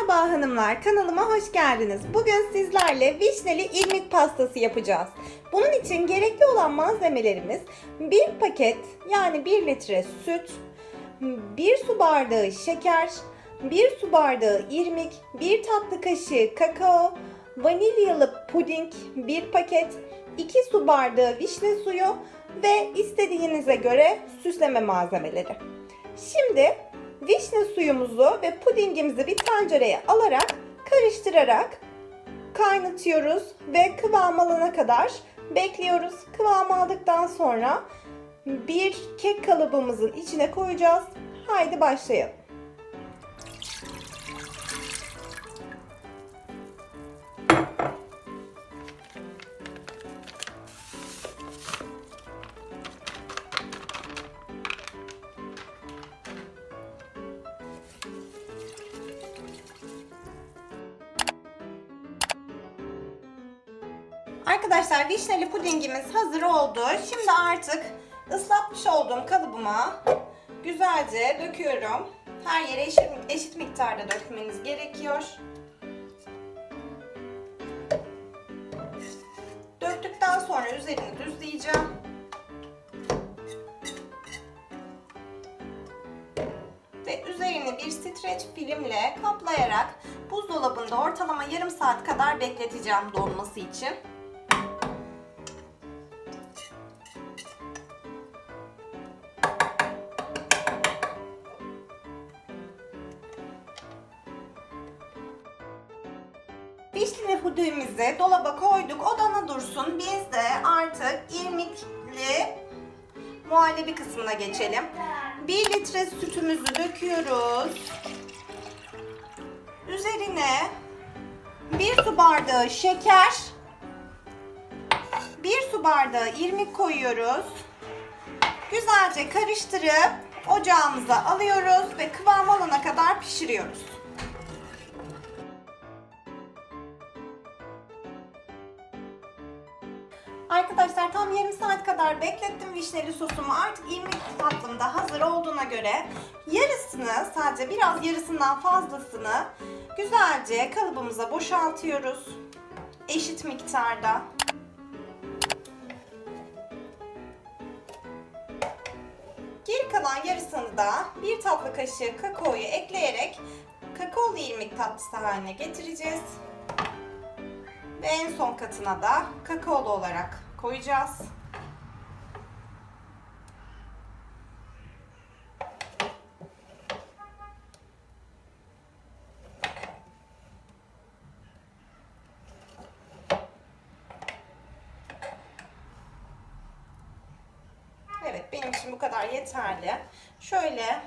Merhaba hanımlar, kanalıma hoş geldiniz. Bugün sizlerle vişneli irmik pastası yapacağız. Bunun için gerekli olan malzemelerimiz 1 paket yani 1 litre süt, 1 su bardağı şeker, 1 su bardağı irmik, 1 tatlı kaşığı kakao, vanilyalı puding 1 paket, 2 su bardağı vişne suyu ve istediğinize göre süsleme malzemeleri. Şimdi vişne suyumuzu ve pudingimizi bir tencereye alarak karıştırarak kaynatıyoruz ve kıvam alana kadar bekliyoruz. Kıvam aldıktan sonra bir kek kalıbımızın içine koyacağız. Haydi başlayalım. Arkadaşlar vişneli pudingimiz hazır oldu. Şimdi artık ıslatmış olduğum kalıbıma güzelce döküyorum. Her yere eşit, eşit miktarda dökmeniz gerekiyor. Döktükten sonra üzerini düzleyeceğim. Ve üzerini bir streç filmle kaplayarak buzdolabında ortalama yarım saat kadar bekleteceğim donması için. Vişne pudingimizi dolaba koyduk. Odana dursun. Biz de artık irmikli muhallebi kısmına geçelim. 1 litre sütümüzü döküyoruz. Üzerine 1 su bardağı şeker, 1 su bardağı irmik koyuyoruz. Güzelce karıştırıp ocağımıza alıyoruz ve kıvam alana kadar pişiriyoruz. Arkadaşlar tam yarım saat kadar beklettim vişneli sosumu. Artık irmik tatlım da hazır olduğuna göre yarısını sadece biraz yarısından fazlasını güzelce kalıbımıza boşaltıyoruz. Eşit miktarda. Geri kalan yarısını da bir tatlı kaşığı kakaoyu ekleyerek kakaolu irmik tatlısı haline getireceğiz. Ve en son katına da kakaolu olarak koyacağız. Evet benim için bu kadar yeterli. Şöyle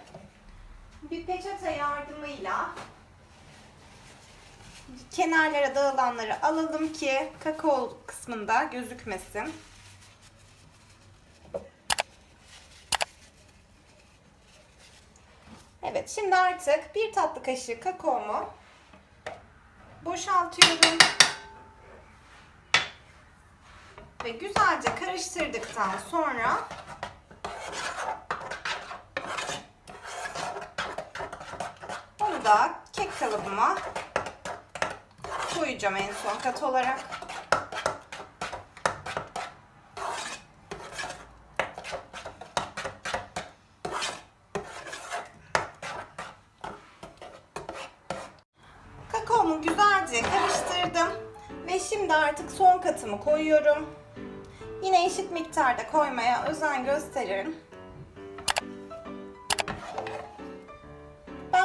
bir peçete yardımıyla kenarlara dağılanları alalım ki kakao kısmında gözükmesin. Evet şimdi artık bir tatlı kaşığı kakaomu boşaltıyorum. Ve güzelce karıştırdıktan sonra da kek kalıbıma koyacağım en son kat olarak. Kakaomu güzelce karıştırdım ve şimdi artık son katımı koyuyorum. Yine eşit miktarda koymaya özen gösteririm.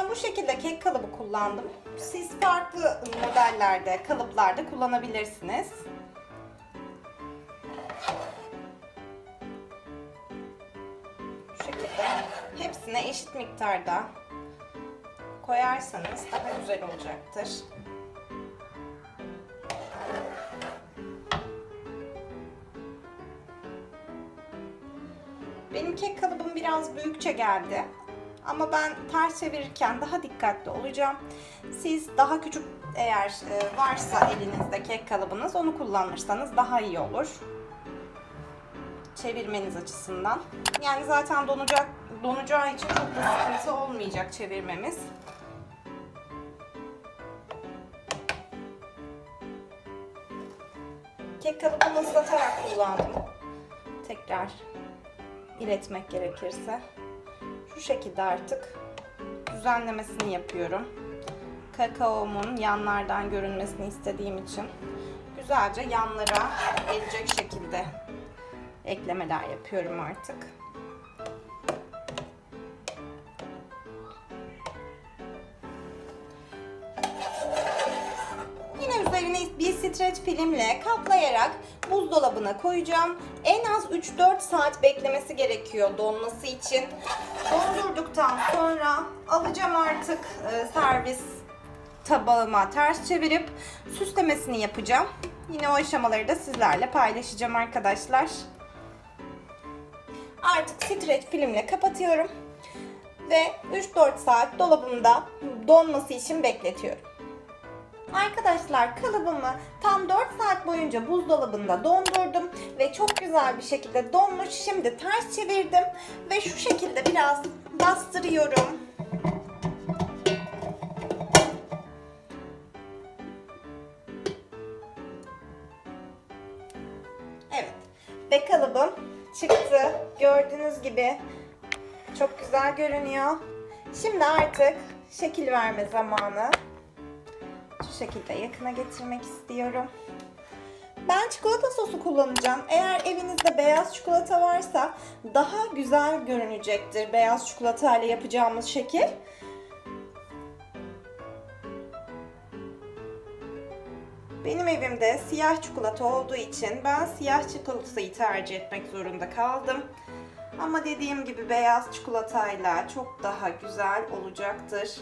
Bu şekilde kek kalıbı kullandım. Siz farklı modellerde, kalıplarda kullanabilirsiniz. Bu şekilde hepsine eşit miktarda koyarsanız daha güzel olacaktır. Benim kek kalıbım biraz büyükçe geldi. Ama ben ters çevirirken daha dikkatli olacağım. Siz daha küçük eğer e, varsa elinizde kek kalıbınız onu kullanırsanız daha iyi olur. Çevirmeniz açısından. Yani zaten donacak donacağı için çok da sıkıntı olmayacak çevirmemiz. Kek kalıbını ıslatarak kullandım. Tekrar iletmek gerekirse. Şu şekilde artık düzenlemesini yapıyorum. Kakaomun yanlardan görünmesini istediğim için güzelce yanlara gelecek şekilde eklemeler yapıyorum artık. Bir streç filmle kaplayarak buzdolabına koyacağım. En az 3-4 saat beklemesi gerekiyor donması için. Dondurduktan sonra alacağım artık e, servis tabağıma ters çevirip süslemesini yapacağım. Yine o aşamaları da sizlerle paylaşacağım arkadaşlar. Artık streç filmle kapatıyorum. Ve 3-4 saat dolabımda donması için bekletiyorum. Arkadaşlar kalıbımı tam 4 saat boyunca buzdolabında dondurdum ve çok güzel bir şekilde donmuş. Şimdi ters çevirdim ve şu şekilde biraz bastırıyorum. Evet. Ve kalıbım çıktı. Gördüğünüz gibi çok güzel görünüyor. Şimdi artık şekil verme zamanı. Şekilde yakına getirmek istiyorum. Ben çikolata sosu kullanacağım. Eğer evinizde beyaz çikolata varsa daha güzel görünecektir beyaz çikolata ile yapacağımız şekil. Benim evimde siyah çikolata olduğu için ben siyah çikolatayı tercih etmek zorunda kaldım. Ama dediğim gibi beyaz çikolatayla çok daha güzel olacaktır.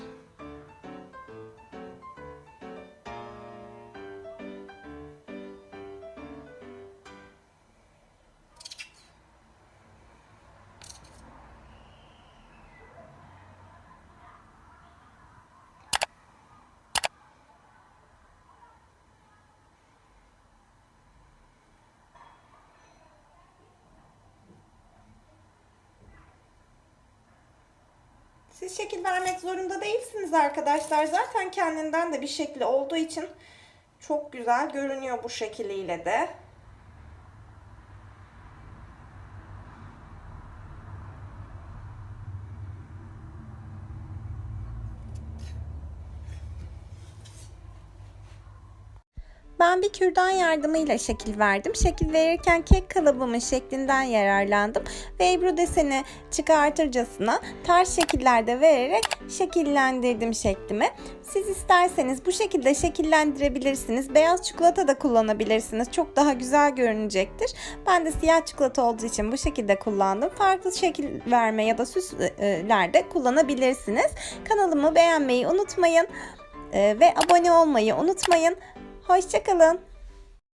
Siz şekil vermek zorunda değilsiniz arkadaşlar. Zaten kendinden de bir şekli olduğu için çok güzel görünüyor bu şekliyle de. Ben bir kürdan yardımıyla şekil verdim. Şekil verirken kek kalıbımın şeklinden yararlandım. Ve Ebru deseni çıkartırcasına ters şekillerde vererek şekillendirdim şeklimi. Siz isterseniz bu şekilde şekillendirebilirsiniz. Beyaz çikolata da kullanabilirsiniz. Çok daha güzel görünecektir. Ben de siyah çikolata olduğu için bu şekilde kullandım. Farklı şekil verme ya da süslerde kullanabilirsiniz. Kanalımı beğenmeyi unutmayın. Ve abone olmayı unutmayın. Hoşçakalın.